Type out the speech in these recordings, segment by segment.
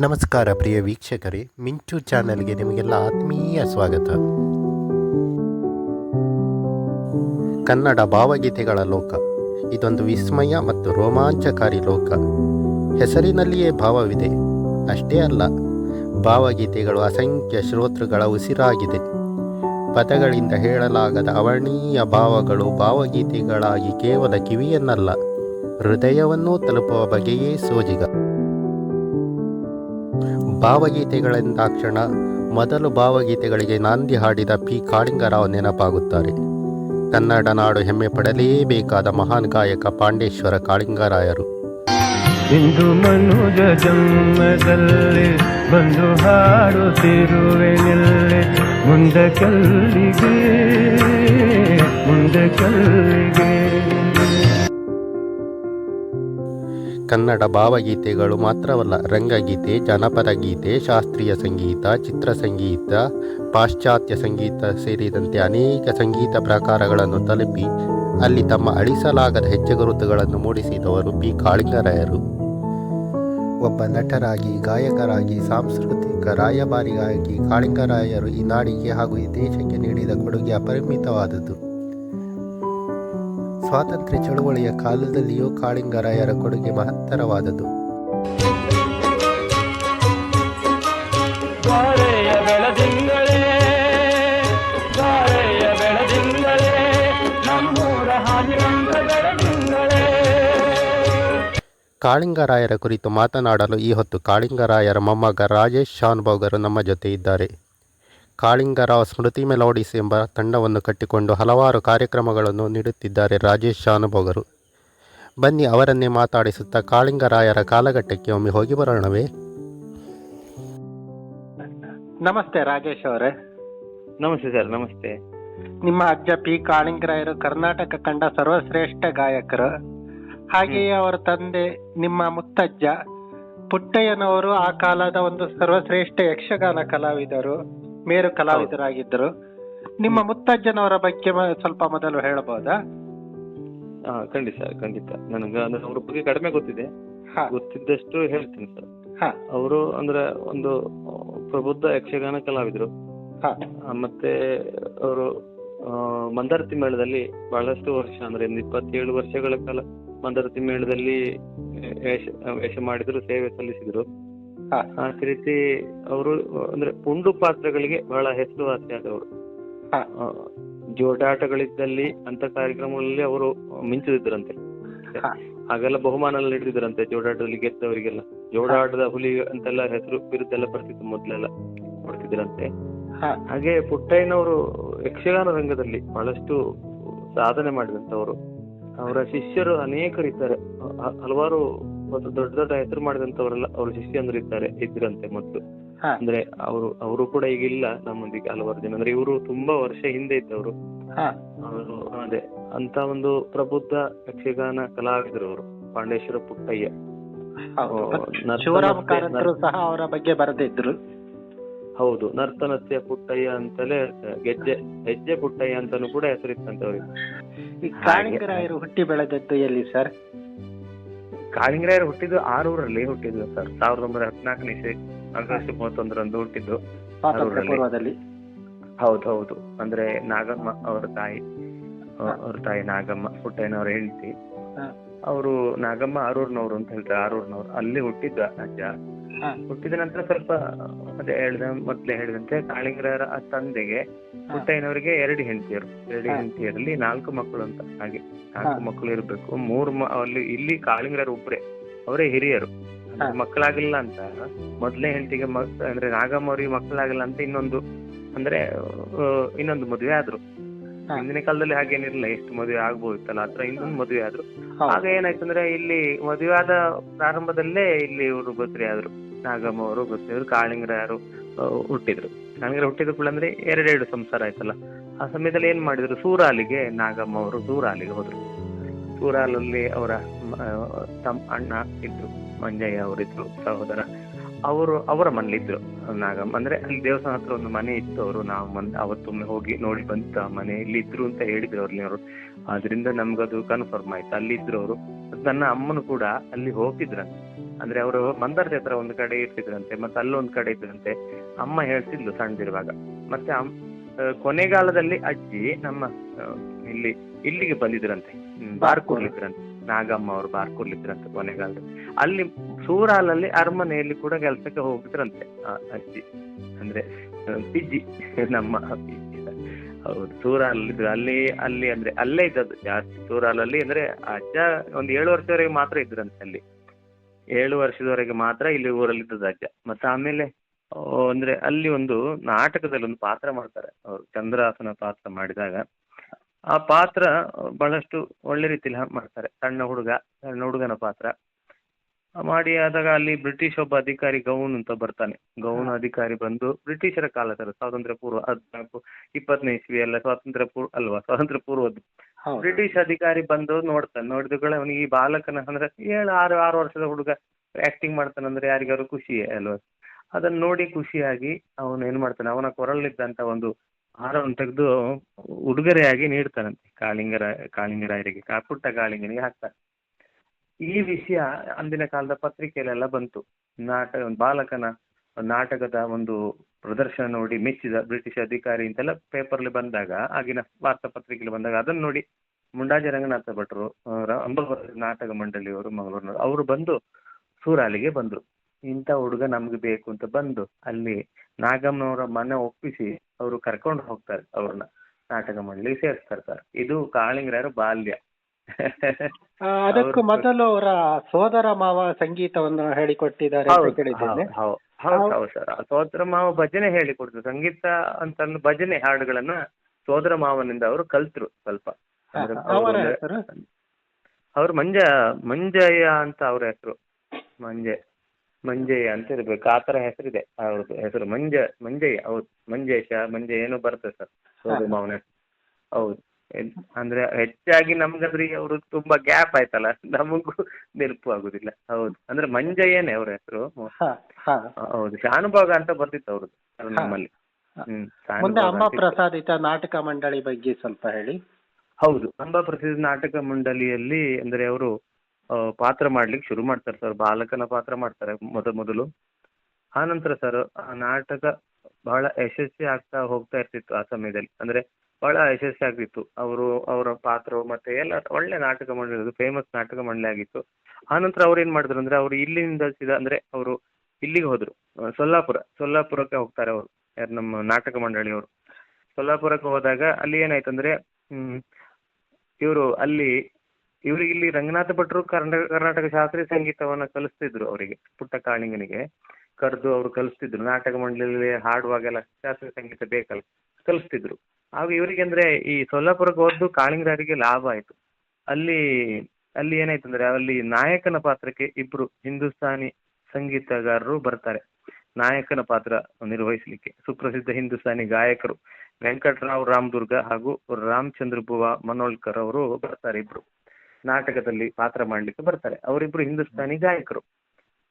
ನಮಸ್ಕಾರ ಪ್ರಿಯ ವೀಕ್ಷಕರೇ, ಮಿಂಚು ಚಾನೆಲ್ಗೆ ನಿಮಗೆಲ್ಲ ಆತ್ಮೀಯ ಸ್ವಾಗತ. ಕನ್ನಡ ಭಾವಗೀತೆಗಳ ಲೋಕ, ಇದೊಂದು ವಿಸ್ಮಯ ಮತ್ತು ರೋಮಾಂಚಕಾರಿ ಲೋಕ. ಹೆಸರಿನಲ್ಲಿಯೇ ಭಾವವಿದೆ, ಅಷ್ಟೇ ಅಲ್ಲ, ಭಾವಗೀತೆಗಳು ಅಸಂಖ್ಯ ಶ್ರೋತೃಗಳ ಉಸಿರಾಗಿದೆ. ಪದಗಳಿಂದ ಹೇಳಲಾಗದ ಅವರ್ಣೀಯ ಭಾವಗಳು ಭಾವಗೀತೆಗಳಾಗಿ ಕೇವಲ ಕಿವಿಯನ್ನಲ್ಲ, ಹೃದಯವನ್ನೂ ತಲುಪುವ ಬಗೆಯೇ ಸೋಜಿಗ. ಭಾವಗೀತೆಗಳೆಂದಾಕ್ಷಣ ಮೊದಲು ಭಾವಗೀತೆಗಳಿಗೆ ನಾಂದಿ ಹಾಡಿದ ಪಿ. ಕಾಳಿಂಗರಾವ್ ನೆನಪಾಗುತ್ತಾರೆ. ಕನ್ನಡ ನಾಡು ಹೆಮ್ಮೆ ಪಡಲೇಬೇಕಾದ ಮಹಾನ್ ಗಾಯಕ ಪಾಂಡೇಶ್ವರ ಕಾಳಿಂಗರಾಯರು. ಇಂದು ಮನುಜ ಜನ್ಮದಲ್ಲಿ ಬಂದು ಹಾಡುತ್ತಿರುವೆ ನಿಲ್ಲೆ. ಮುಂದೆ ಕಲ್ಲಿಗೆ ಮುಂದೆ ಕಲ್ಲಿಗೆ ಕನ್ನಡ ಭಾವಗೀತೆಗಳು ಮಾತ್ರವಲ್ಲ, ರಂಗಗೀತೆ ಜನಪದ ಗೀತೆ, ಶಾಸ್ತ್ರೀಯ ಸಂಗೀತ ಚಿತ್ರಸಂಗೀತ ಪಾಶ್ಚಾತ್ಯ ಸಂಗೀತ ಸೇರಿದಂತೆ ಅನೇಕ ಸಂಗೀತ ಪ್ರಕಾರಗಳನ್ನು ತಲುಪಿ ಅಲ್ಲಿ ತಮ್ಮ ಅಳಿಸಲಾಗದ ಹೆಜ್ಜೆಗುರುತುಗಳನ್ನು ಮೂಡಿಸಿದವರು ಪಿ. ಕಾಳಿಂಗರಾಯರು. ಒಬ್ಬ ನಟರಾಗಿ, ಗಾಯಕರಾಗಿ, ಸಾಂಸ್ಕೃತಿಕ ರಾಯಭಾರಿಗಾಗಿ ಕಾಳಿಂಗರಾಯರು ಈ ನಾಡಿಗೆ ಹಾಗೂ ಈ ದೇಶಕ್ಕೆ ನೀಡಿದ ಕೊಡುಗೆ ಅಪರಿಮಿತವಾದುದು ಸ್ವಾತಂತ್ರ್ಯ ಚಳುವಳಿಯ ಕಾಲದಲ್ಲಿಯೂ ಕಾಳಿಂಗರಾಯರ ಕೊಡುಗೆ ಬೆಳದಿಂಗಳೇ ಕಾಳಿಂಗರಾಯರ ಕುರಿತು ಮಾತನಾಡಲು ಈ ಹೊತ್ತು ಕಾಳಿಂಗರಾಯರ ಮೊಮ್ಮಗ ರಾಜೇಶ್ ಶಾನ್ಭೋಗರು ನಮ್ಮ ಜೊತೆ ಇದ್ದಾರೆ. ಕಾಳಿಂಗರಾವ್ ಸ್ಮೃತಿ ಮೆಲೋಡಿಸ್ ಎಂಬ ತಂಡವನ್ನು ಕಟ್ಟಿಕೊಂಡು ಹಲವಾರು ಕಾರ್ಯಕ್ರಮಗಳನ್ನು ನೀಡುತ್ತಿದ್ದಾರೆ ರಾಜೇಶ್ ಶಾನುಭೋಗರು. ಬನ್ನಿ ಅವರನ್ನೇ ಮಾತಾಡಿಸುತ್ತಾ ಕಾಳಿಂಗರಾಯರ ಕಾಲಘಟ್ಟಕ್ಕೆ ಒಮ್ಮೆ ಹೋಗಿ ಬರೋಣವೇ. ನಮಸ್ತೆ ರಾಜೇಶ್ ಅವರೇ. ನಮಸ್ತೆ ಸರ್ ನಮಸ್ತೆ. ನಿಮ್ಮ ಅಜ್ಜ ಪಿ. ಕಾಳಿಂಗರಾಯರು ಕರ್ನಾಟಕ ಕಂಡ ಸರ್ವಶ್ರೇಷ್ಠ ಗಾಯಕರು. ಹಾಗೆಯೇ ಅವರ ತಂದೆ ನಿಮ್ಮ ಮುತ್ತಜ್ಜ ಪುಟ್ಟಯ್ಯನವರು ಆ ಕಾಲದ ಒಂದು ಸರ್ವಶ್ರೇಷ್ಠ ಯಕ್ಷಗಾನ ಕಲಾವಿದರು. ಮೇರು ಕಲಾವಿದರಾಗಿದ್ದರು. ನಿಮ್ಮ ಮುತ್ತಜ್ಜನವರ ಬಗ್ಗೆ ಸ್ವಲ್ಪ ಮೊದಲು ಹೇಳಬಹುದಾ? ಖಂಡಿತ ಖಂಡಿತ. ನನಗೆ ಅಂದ್ರೆ ಅವ್ರ ಬಗ್ಗೆ ಕಡಿಮೆ ಗೊತ್ತಿದೆ. ಗೊತ್ತಿದ್ದಷ್ಟು ಹೇಳ್ತೀನಿ ಸರ್. ಅವರು ಅಂದ್ರೆ ಒಂದು ಪ್ರಬುದ್ಧ ಯಕ್ಷಗಾನ ಕಲಾವಿದರು. ಹಾ. ಮತ್ತೆ ಅವರು ಮಂದಾರತಿ ಮೇಳದಲ್ಲಿ ಬಹಳಷ್ಟು ವರ್ಷ ಅಂದ್ರೆ ಒಂದು ಇಪ್ಪತ್ತೇಳು ವರ್ಷಗಳ ಕಾಲ ಮಂದಾರತಿ ಮೇಳದಲ್ಲಿ ವೇಷ ಮಾಡಿದ್ರು ಸೇವೆ ಸಲ್ಲಿಸಿದ್ರು. ಅದೇ ರೀತಿ ಅವರು ಅಂದ್ರೆ ಪುಂಡು ಪಾತ್ರಗಳಿಗೆ ಬಹಳ ಹೆಸರುವಾಸಿಯಾದವರು ಆದವರು. ಆ, ಜೋಡಾಟಗಳಿದ್ದಲ್ಲಿ ಅಂತ ಕಾರ್ಯಕ್ರಮಗಳಲ್ಲಿ ಅವರು ಮಿಂಚುದಿದ್ರಂತೆ ಹಾಗೆಲ್ಲ ಬಹುಮಾನ ಎಲ್ಲ ನೀಡಿದ್ರಂತೆ ಜೋಡಾಟದಲ್ಲಿ ಗೆದ್ದವರಿಗೆಲ್ಲ. ಜೋಡಾಟದ ಹುಲಿ ಅಂತೆಲ್ಲ ಹೆಸರು ಬಿರುದೆಲ್ಲ ಬರ್ತಿತ್ತು ಮೊದ್ಲೆಲ್ಲ ನೋಡ್ತಿದ್ರಂತೆ ಹಾಗೆ ಪುಟ್ಟಯ್ಯನವರು ಯಕ್ಷಗಾನ ರಂಗದಲ್ಲಿ ಬಹಳಷ್ಟು ಸಾಧನೆ ಮಾಡಿದಂತವರು ಅವರ ಶಿಷ್ಯರು ಅನೇಕರಿದ್ದಾರೆ. ಹಲವಾರು ಒಂದು ದೊಡ್ಡ ದೊಡ್ಡ ಹೆಸರು ಮಾಡಿದಂತವರೆಲ್ಲ ಅವರ ಶಿಷ್ಯಂದ್ರು ಇದ್ದಾರೆ ಇದ್ರಂತೆ ಮೊದಲು. ಅಂದ್ರೆ ಅವರು ಅವರು ಕೂಡ ಈಗ ಇಲ್ಲ ನಮ್ಮೊಂದಿಗೆ ಹಲವಾರು ಜನ. ಅಂದ್ರೆ ಇವರು ತುಂಬಾ ವರ್ಷ ಹಿಂದೆ ಇದ್ದವರು. ಅದೇ ಅಂತ ಒಂದು ಪ್ರಬುದ್ಧ ಯಕ್ಷಗಾನ ಕಲಾವಿದರು ಅವರು ಪಾಂಡೇಶ್ವರ ಪುಟ್ಟಯ್ಯ. ಮತ್ತೆ ಸಹ ಅವರ ಬಗ್ಗೆ ಬರೆದಿದ್ರು. ಹೌದು ನರ್ತನಸ್ಯ ಪುಟ್ಟಯ್ಯ ಅಂತಲೇ ಗೆಜ್ಜೆ ಹೆಜ್ಜೆ ಪುಟ್ಟಯ್ಯ ಅಂತಾನು ಕೂಡ ಹೆಸರಿತ್ತಂತೆ ಅವರಿಗೆ. ಕಾಳಿಂಗರಾಯರು ಹುಟ್ಟಿ ಬೆಳೆದದ್ದು ಎಲ್ಲಿ ಸರ್? ಕಾಳಿಂಗರಾಯರು ಹುಟ್ಟಿದ್ದು ಆರೂರಲ್ಲಿ ಹುಟ್ಟಿದ್ವಿ ಸರ್ ಸಾವಿರದ ಒಂಬೈನೂರ ಹದಿನಾಲ್ಕನೇ ಇಸವಿ ಆಗಸ್ಟ್ ಮೂವತ್ತೊಂದರಂದು ಹುಟ್ಟಿದ್ದು. ಪೂರ್ವದಲ್ಲಿ ಹೌದು ಹೌದು ಅಂದ್ರೆ ನಾಗಮ್ಮ ಅವ್ರ ತಾಯಿ ಅವ್ರ ತಾಯಿ ನಾಗಮ್ಮ ಪುಟ್ಟಯ್ಯನವ್ರ ಹೆಂಡತಿ. ಅವರು ನಾಗಮ್ಮ ಆರೂರ್ನವ್ರು ಅಂತ ಹೇಳ್ತಾರೆ ಆರೂರ್ನವ್ರು. ಅಲ್ಲಿ ಹುಟ್ಟಿದ್ದ ಅಜ್ಜ ಹುಟ್ಟಿದ ನಂತರ ಸ್ವಲ್ಪ ಅದೇ ಹೇಳ್ದ ಮೊದ್ಲೇ ಹೇಳಿದಂತೆ ಕಾಳಿಂಗರ ತಂದೆಗೆ ಪುಟ್ಟಯ್ಯನವರಿಗೆ ಎರಡು ಹೆಂಡತಿಯರು. ಎರಡು. ಹೆಂಡತಿಯರಲ್ಲಿ ನಾಲ್ಕು ಮಕ್ಕಳು ಅಂತ. ಹಾಗೆ ನಾಲ್ಕು ಮಕ್ಕಳು ಇರ್ಬೇಕು. ಮೂರು ಅಲ್ಲಿ ಇಲ್ಲಿ ಕಾಳಿಂಗರ ಒಬ್ರೆ. ಅವರೇ ಹಿರಿಯರು. ಮಕ್ಕಳಾಗಿಲ್ಲ ಅಂತ. ಮೊದ್ಲೇ ಹೆಂಡತಿಗೆ ಮಕ್ ಅಂದ್ರೆ ನಾಗಮ್ಮ ಅವ್ರಿಗೆ ಮಕ್ಕಳಾಗಿಲ್ಲ ಅಂತ ಇನ್ನೊಂದು ಅಂದ್ರೆ ಇನ್ನೊಂದು ಮದುವೆ ಆದ್ರು. ಹಿಂದಿನ ಕಾಲದಲ್ಲಿ ಹಾಗೇನಿರಲಿಲ್ಲ ಎಷ್ಟು ಮದುವೆ ಆಗ್ಬೋದಿತ್ತಲ್ಲ ಆತರ ಇನ್ನೊಂದು ಮದುವೆ ಆದ್ರು. ಆಗ ಏನಾಯ್ತು ಅಂದ್ರೆ ಇಲ್ಲಿ ಮದುವೆ ಆದ ಪ್ರಾರಂಭದಲ್ಲೇ ಇಲ್ಲಿ ಇವರು ಬದ್ರಿ ಆದ್ರು. ನಾಗಮ್ಮ ಅವರು ಬದ್ರಿ ಆದ್ರು ಕಾಳಿಂಗರಾಯರು ಆ, ಹುಟ್ಟಿದ್ರು. ಕಾಳಿಂಗರ ಹುಟ್ಟಿದ ಕೂಡ ಅಂದ್ರೆ ಎರಡೆರಡು ಸಂಸಾರ ಆಯ್ತಲ್ಲ. ಆ ಸಮಯದಲ್ಲಿ ಏನ್ ಮಾಡಿದ್ರು? ಸೂರಾಲಿಗೆ ನಾಗಮ್ಮ ಅವರು ಸೂರಾಲಿಗೆ ಹೋದ್ರು. ಸೂರಾಲಲ್ಲಿ ಅವರ ತಮ್ಮ ಅಣ್ಣ ಇದ್ರು ಮಂಜಯ್ಯ ಅವರಿದ್ರು ಸಹೋದರ. ಅವರು, ಅವರ ಮನೇಲಿದ್ರು ನಾಗಮ್ಮ ಅಂದ್ರೆ ಅಲ್ಲಿ ದೇವಸ್ಥಾನ ಹತ್ರ ಒಂದು ಮನೆ ಇತ್ತು ಅವರು. ನಾವು ಮನ್ ಅವತ್ತೊಮ್ಮೆ ಹೋಗಿ ನೋಡಿ ಬಂತ ಮನೆ ಇಲ್ಲಿ ಇದ್ರು ಅಂತ ಹೇಳಿದ್ರು ಅವ್ರಲ್ಲಿ ಅವರು. ಆದ್ರಿಂದ ನಮ್ಗದು ಕನ್ಫರ್ಮ್ ಆಯ್ತು. ಅಲ್ಲಿ ಇದ್ರು ಅವರು. ನನ್ನ ಅಮ್ಮನು ಕೂಡ ಅಲ್ಲಿ ಹೋಗ್ತಿದ್ರ ಅಂದ್ರೆ ಅವರು ಮಂದರ್ ಹತ್ರ ಒಂದು ಕಡೆ ಇರ್ತಿದ್ರಂತೆ, ಮತ್ತೆ ಅಲ್ಲೊಂದ್ ಕಡೆ ಇದ್ರಂತೆ. ಅಮ್ಮ ಹೇಳ್ತಿದ್ಲು ಸಣ್ಣದಿರುವಾಗ. ಮತ್ತೆ ಕೊನೆಗಾಲದಲ್ಲಿ ಅಜ್ಜಿ ನಮ್ಮ ಇಲ್ಲಿ, ಇಲ್ಲಿಗೆ ಬಂದಿದ್ರಂತೆ. ಬಾರ್ಕೊಳ್ಳಿದ್ರಂತೆ ನಾಗಮ್ಮ ಅವರು ಬಾರ್ಕೂರ್ಲಿದ್ರಂತೆ ಕೊನೆಗಾಲದಲ್ಲಿ. ಅಲ್ಲಿ ಸೂರಾಲಲ್ಲಿ ಅರಮನೆಯಲ್ಲಿ ಕೂಡ ಕೆಲಸಕ್ಕೆ ಹೋಗಿದ್ರಂತೆ ಅಜ್ಜಿ. ಅಂದ್ರೆ ಪಿಜ್ಜಿ ನಮ್ಮ. ಹೌದು ಸೂರಾಲಲ್ಲಿ ಅಲ್ಲಿ ಅಲ್ಲಿ ಅಂದ್ರೆ ಅಲ್ಲೇ ಇದ್ದದ್ದು ಜಾಸ್ತಿ. ಸೂರಾಲಲ್ಲಿ ಅಂದ್ರೆ ಅಜ್ಜ ಒಂದ್ ಏಳು ವರ್ಷದವರೆಗೆ ಮಾತ್ರ ಇದ್ರಂತೆ ಅಲ್ಲಿ. ಏಳು ವರ್ಷದವರೆಗೆ ಮಾತ್ರ ಇಲ್ಲಿ ಊರಲ್ಲಿ ಇದ್ದದ್ದು ಅಜ್ಜ. ಮತ್ತೆ ಆಮೇಲೆ ಅಂದ್ರೆ ಅಲ್ಲಿ ಒಂದು ನಾಟಕದಲ್ಲಿ ಒಂದು ಪಾತ್ರ ಮಾಡ್ತಾರೆ. ಅವರು ಚಂದ್ರಾಸನ ಪಾತ್ರ ಮಾಡಿದಾಗ ಆ ಪಾತ್ರ ಬಹಳಷ್ಟು ಒಳ್ಳೆ ರೀತಿಯಲ್ಲಿ ಮಾಡ್ತಾರೆ. ಸಣ್ಣ ಹುಡುಗ, ಸಣ್ಣ ಹುಡುಗನ ಪಾತ್ರ. ಮಾಡಿ ಆದಾಗ ಅಲ್ಲಿ ಬ್ರಿಟಿಷ್ ಒಬ್ಬ ಅಧಿಕಾರಿ ಗೌನ್ ಅಂತ ಬರ್ತಾನೆ. ಗೌನ್ ಅಧಿಕಾರಿ ಬಂದು ಬ್ರಿಟಿಷರ ಕಾಲ ಸರ್ ಸ್ವಾತಂತ್ರ್ಯ ಪೂರ್ವ ಹದಿನಾಲ್ಕು ಇಪ್ಪತ್ತನೇ ಇಸ್ವಿ ಅಲ್ಲ ಸ್ವಾತಂತ್ರ್ಯ ಪೂರ್ವ ಅಲ್ವಾ ಸ್ವಾತಂತ್ರ್ಯ ಪೂರ್ವದ್ದು. ಬ್ರಿಟಿಷ್ ಅಧಿಕಾರಿ ಬಂದು ನೋಡ್ತಾನೆ ನೋಡಿದ ಕೂಡ ಅವನಿಗೆ ಈ ಬಾಲಕನ ಅಂದ್ರೆ ಏಳು ಆರು ಆರು ವರ್ಷದ ಹುಡುಗ ಆಕ್ಟಿಂಗ್ ಮಾಡ್ತಾನಂದ್ರೆ ಯಾರಿಗಾರು ಖುಷಿಯೇ ಅಲ್ವಾ? ಅದನ್ನ ನೋಡಿ ಖುಷಿಯಾಗಿ ಅವನು ಏನ್ ಮಾಡ್ತಾನೆ ಅವನ ಕೊರಳಿದ್ದಂತ ಒಂದು ಹಾರವನ್ನು ತೆಗೆದು ಉಡುಗೊರೆಯಾಗಿ ನೀಡ್ತಾನಂತೆ. ಕಾಳಿಂಗರ ಕಾಳಿಂಗರಾಯರಿಗೆ ಕಾಪುಟ್ಟ ಕಾಳಿಂಗನಿಗೆ ಹಾಕ್ತಾನೆ. ಈ ವಿಷಯ ಅಂದಿನ ಕಾಲದ ಪತ್ರಿಕೆಯಲ್ಲೆಲ್ಲ ಬಂತು. ಒಂದು ಬಾಲಕನ ನಾಟಕದ ಒಂದು ಪ್ರದರ್ಶನ ನೋಡಿ ಮೆಚ್ಚಿದ ಬ್ರಿಟಿಷ್ ಅಧಿಕಾರಿ ಅಂತೆಲ್ಲ ಪೇಪರ್ಲಿ ಬಂದಾಗ ಆಗಿನ ವಾರ್ತಾ ಪತ್ರಿಕೆಯಲ್ಲಿ ಬಂದಾಗ ಅದನ್ನ ನೋಡಿ ಮುಂಡಾಜಿ ರಂಗನಾಥ ಭಟ್ರು ಆ, ರ- ನಾಟಕ ಮಂಡಳಿಯವರು ಮಂಗಳೂರಿನವರು ಅವರು ಬಂದು ಸೂರಾಲಿಗೆ ಬಂದರು. ಇಂಥ ಹುಡುಗ ನಮ್ಗೆ ಬೇಕು ಅಂತ ಬಂದು ಅಲ್ಲಿ ನಾಗಮ್ಮನವರ ಮನೆ ಒಪ್ಪಿಸಿ ಅವರು ಕರ್ಕೊಂಡು ಹೋಗ್ತಾರೆ ಅವ್ರನ್ನ ನಾಟಕ ಮಂಡಳಿಗೆ ಸೇರಿಸ್ತಾರೆ ಸರ್. ಇದು ಕಾಳಿಂಗರ ಬಾಲ್ಯ. ಅದಕ್ಕೂ ಮೊದಲು ಅವರ ಸೋದರ ಮಾವ ಸಂಗೀತವನ್ನು ಹೇಳಿಕೊಟ್ಟಿದ್ದಾರೆ ಅಂತ ಕೇಳಿದ್ದೇನೆ. ಹೌದು ಸರ್. ಸೋದರ ಮಾವ ಭಜನೆ ಹೇಳಿಕೊಡ್ತಾರೆ ಸಂಗೀತ ಅಂತ ಭಜನೆ ಹಾಡುಗಳನ್ನ ಸೋದರ ಮಾವನಿಂದ ಅವರು ಕಲ್ತರು ಸ್ವಲ್ಪ. ಅವರ ಮಂಜ ಮಂಜಯ್ಯ ಅಂತ ಅವ್ರ ಹೆಸರು. ಮಂಜೆ ಮಂಜಯ್ಯ ಅಂತ ಇರ್ಬೇಕು. ಆ ತರ ಹೆಸರಿದೆ ಅವ್ರದ್ದು ಹೆಸರು. ಮಂಜ ಮಂಜಯ್ಯ ಹೌದು. ಮಂಜೇಶ ಮಂಜೆ ಏನೋ ಬರುತ್ತೆ ಸರ್. ಸೋದರ ಮಾವನ ಹೆಸರು. ಹೌದು. ಅಂದ್ರೆ ಹೆಚ್ಚಾಗಿ ನಮ್ಗಂದ್ರೆ ಅವರು ತುಂಬಾ ಗ್ಯಾಪ್ ಆಯ್ತಲ್ಲ ನಮಗೂ ನೆನಪು ಆಗುದಿಲ್ಲ. ಹೌದು. ಅಂದ್ರೆ ಮಂಜಯ್ಯನೇ ಅವ್ರ ಹೆಸರು. ಹೌದು. ಶಾನುಭಾಗ ಅಂತ ಬರ್ತಿತ್ತು ಅವ್ರದ್ದು ನಮ್ಮಲ್ಲಿ. ಮುಂದೆ ಅಂಬಾ ಪ್ರಸಾದಿತ ನಾಟಕ ಮಂಡಳಿ ಬಗ್ಗೆ ಸ್ವಲ್ಪ ಹೇಳಿ. ಹೌದು. ಅಂಬಾ ಪ್ರಸಿದ್ಧ ನಾಟಕ ಮಂಡಳಿಯಲ್ಲಿ ಅಂದ್ರೆ ಅವರು ಪಾತ್ರ ಮಾಡ್ಲಿಕ್ಕೆ ಶುರು ಮಾಡ್ತಾರೆ ಸರ್. ಬಾಲಕನ ಪಾತ್ರ ಮಾಡ್ತಾರೆ ಮೊದ ಮೊದಲು. ಆನಂತರ ಸರ್ ಆ ನಾಟಕ ಬಹಳ ಯಶಸ್ವಿ ಆಗ್ತಾ ಹೋಗ್ತಾ ಇರ್ತಿತ್ತು ಆ ಸಮಯದಲ್ಲಿ. ಅಂದ್ರೆ ಬಹಳ ಯಶಸ್ವಿ ಆಗ್ತಿತ್ತು. ಅವರು, ಅವರ ಪಾತ್ರ ಮತ್ತೆ ಎಲ್ಲ ಒಳ್ಳೆ ನಾಟಕ ಮಂಡಳಿ ಫೇಮಸ್ ನಾಟಕ ಮಂಡಳಿ ಆಗಿತ್ತು. ಆನಂತರ ಅವ್ರು ಏನ್ ಮಾಡಿದ್ರು ಅಂದ್ರೆ ಅವ್ರು ಇಲ್ಲಿಂದ ಸೀದಾ ಅಂದ್ರೆ ಅವರು ಇಲ್ಲಿಗೆ ಹೋದ್ರು. ಸೊಲ್ಲಾಪುರ, ಸೊಲ್ಲಾಪುರಕ್ಕೆ ಹೋಗ್ತಾರೆ ಅವರು. ಯಾರು ನಮ್ಮ ನಾಟಕ ಮಂಡಳಿಯವರು. ಸೊಲ್ಲಾಪುರಕ್ಕೆ ಹೋದಾಗ ಅಲ್ಲಿ ಏನಾಯ್ತು ಅಂದ್ರೆ, ಹ್ಮ್, ಇವರು ಅಲ್ಲಿ, ಇವರು ಇಲ್ಲಿ ರಂಗನಾಥ ಭಟ್ರು ಕರ್ನಾಟಕ ಕರ್ನಾಟಕ ಶಾಸ್ತ್ರೀಯ ಸಂಗೀತವನ್ನ ಕಲಿಸ್ತಿದ್ರು ಅವರಿಗೆ, ಪುಟ್ಟ ಕಾಳಿಂಗನಿಗೆ ಕರೆದು ಅವರು ಕಲಿಸ್ತಿದ್ರು. ನಾಟಕ ಮಂಡಳಿಯಲ್ಲಿ ಹಾಡುವಾಗೆಲ್ಲ ಶಾಸ್ತ್ರೀಯ ಸಂಗೀತ ಬೇಕಲ್ಲ, ಕಲಿಸ್ತಿದ್ರು. ಆಗ ಇವರಿಗೆ ಅಂದ್ರೆ ಈ ಸೊಲ್ಲಾಪುರಕ್ಕೆ ಹೋದ್ದು ಕಾಳಿಂಗರಾಯರಿಗೆ ಲಾಭ ಆಯ್ತು. ಅಲ್ಲಿ ಅಲ್ಲಿ ಏನಾಯ್ತು ಅಂದ್ರೆ ಅಲ್ಲಿ ನಾಯಕನ ಪಾತ್ರಕ್ಕೆ ಇಬ್ರು ಹಿಂದೂಸ್ತಾನಿ ಸಂಗೀತಗಾರರು ಬರ್ತಾರೆ. ನಾಯಕನ ಪಾತ್ರ ನಿರ್ವಹಿಸಲಿಕ್ಕೆ ಸುಪ್ರಸಿದ್ಧ ಹಿಂದೂಸ್ತಾನಿ ಗಾಯಕರು ವೆಂಕಟರಾವ್ ರಾಮದುರ್ಗ ಹಾಗೂ ರಾಮಚಂದ್ರ ಬುವ ಮನೋಳ್ಕರ್ ಅವರು ಬರ್ತಾರೆ ಇಬ್ರು. ನಾಟಕದಲ್ಲಿ ಪಾತ್ರ ಮಾಡ್ಲಿಕ್ಕೆ ಬರ್ತಾರೆ. ಅವರಿಬ್ರು ಹಿಂದೂಸ್ತಾನಿ ಗಾಯಕರು.